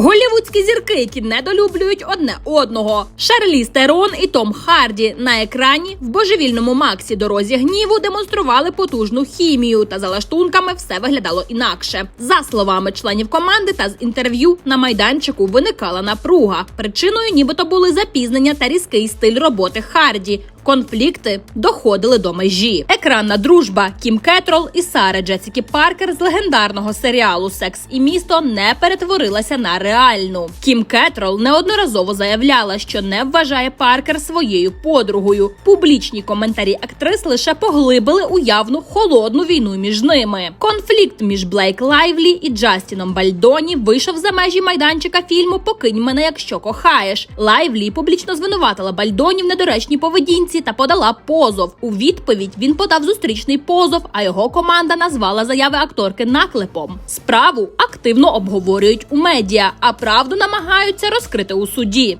Голівудські зірки, які недолюблюють одне одного. Шарлі Стерон і Том Харді на екрані в божевільному Максі дорозі гніву демонстрували потужну хімію, та за лаштунками все виглядало інакше. За словами членів команди та з інтерв'ю на майданчику виникала напруга. Причиною, нібито були запізнення та різкий стиль роботи Харді. Конфлікти доходили до межі. Екранна дружба Кім Кетрол і Сари Джесіки Паркер з легендарного серіалу Секс і місто не перетворилася на реальну. Кім Кетрол неодноразово заявляла, що не вважає Паркер своєю подругою. Публічні коментарі актрис лише поглибили уявну холодну війну між ними. Конфлікт між Блейк Лайвлі і Джастіном Бальдоні вийшов за межі майданчика фільму Покинь мене, якщо кохаєш. Лайвлі публічно звинуватила Бальдоні в недоречній поведінці та подала позов. У відповідь він подав зустрічний позов, а його команда назвала заяви акторки наклепом. Справу активно обговорюють у медіа, а правду намагаються розкрити у суді.